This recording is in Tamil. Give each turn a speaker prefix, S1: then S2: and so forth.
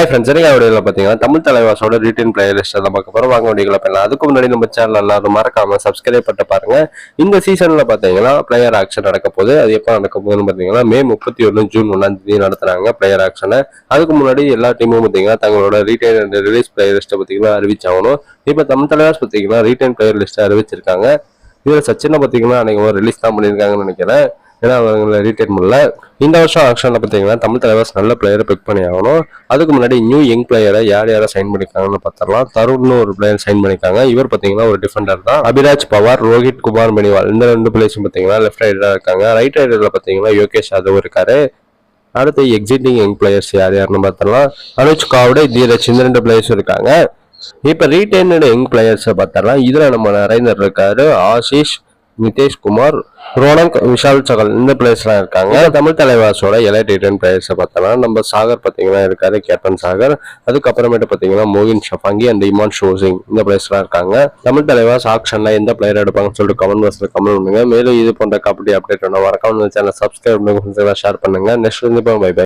S1: ஹாய் ஃப்ரெண்ட்ஸ் நீங்கள் வீடியோவில் பார்த்தீங்கன்னா தமிழ் தலைவாசோட ரீட்டைன் பிளேலிஸ்ட்டை நம்ம அப்புறம் வாங்க வீடியோவில் பண்ணலாம் அதுக்கு முன்னாடி நம்ம சேனல் எல்லாரும் மறக்காம சப்ஸ்கிரைப் பண்ணிட்டு பாருங்க. இந்த சீசனில் பார்த்தீங்கன்னா பிளேயர் ஆக்ஷன் நடக்க போகுது. அது எப்போ நடக்க போகுதுன்னு பார்த்தீங்கன்னா மே முப்பத்தி ஒன்று ஜூன் ஒன்றாம் தேதி நடத்துறாங்க பிளேயர் ஆக்ஷனை அதுக்கு முன்னாடி எல்லா டீமும் பார்த்தீங்கன்னா தங்களோட ரீட்டைன் அண்ட் ரிலீஸ் பிளேயர் லிஸ்ட்டை பார்த்தீங்கன்னா அறிவிச்சாகணும். இப்போ தமிழ் தலைவாஸ் பார்த்தீங்கன்னா ரீட்டைன் பிளேயர் லிஸ்ட்டை அறிவிச்சிருக்காங்க. இதில் சச்சினை பார்த்தீங்கன்னா அன்னைக்கு ரிலீஸ் தான் பண்ணியிருக்காங்கன்னு நினைக்கிறேன். ஏன்னா அவங்களை ரீட்டைன் பண்ணல. இந்த வருஷம் ஆக்ஷனில் பார்த்தீங்கன்னா தமிழ் தலைவர்ஸ் நல்ல பிளேயரை பிக் பண்ணி ஆகணும். அதுக்கு முன்னாடி நியூ யங் பிளேயரை யார் யாரை சைன் பண்ணிக்காங்கன்னு பார்த்தரலாம் தருண்னு ஒரு பிளேயர் சைன் பண்ணியிருக்காங்க இவர் பார்த்தீங்கன்னா ஒரு டிஃபெண்டர் தான். அபிராஜ் பவார் ரோஹித் குமார் மணிவால். இந்த ரெண்டு பிளேயர்ஸும் பார்த்தீங்கன்னா லெஃப்ட் ரைடராக இருக்காங்க. ரைட் ரைடரில் பார்த்தீங்கன்னா யோகேஷ் யாதவ் இருக்காரு. அடுத்து எக்ஸிட்டிங் யங் பிளேயர்ஸ் யார் யாருன்னு பார்த்தரலாம் அனுஜ் காவ்டே தீரஜ் இந்த ரெண்டு பிளேயர்ஸ் இருக்காங்க. இப்போ ரீடைனடு யங் பிளேயர்ஸை பார்த்தரலாம் இதில் நம்ம நரேந்தர் இருக்காரு. ஆஷிஷ் நிதேஷ்குமார் ரோனக் விஷால் சகல் இந்த பிளேயர்ஸ்லாம் இருக்காங்க. தமிழ் தலைவாசோட எலைட் ரிட்டர்ன் பிளேயர்ஸை பார்த்தோம்னா நம்ம சாகர் பார்த்தீங்கன்னா இருக்காரு கேப்டன் சாகர். அதுக்கப்புறமேட்டு பார்த்தீங்கன்னா மோகின் ஷஃபாங்கி அண்ட் இமான் ஷோசிங் இந்த பிளேயர்ஸ்லாம் இருக்காங்க. தமிழ் தலைவாஸ் ஆக்ஷனில் எந்த பிளேயர் எடுப்பாங்கன்னு சொல்லிட்டு கமெண்ட் பாக்ஸில் கமெண்ட் பண்ணுங்க. மேலும் இது போன்ற கபடி அப்டேட் ஒன்று வரக்காம சேனல் சப்ஸ்கிரைப் பண்ணுங்க ஷேர் பண்ணுங்க. நெக்ஸ்ட் வந்து பை பை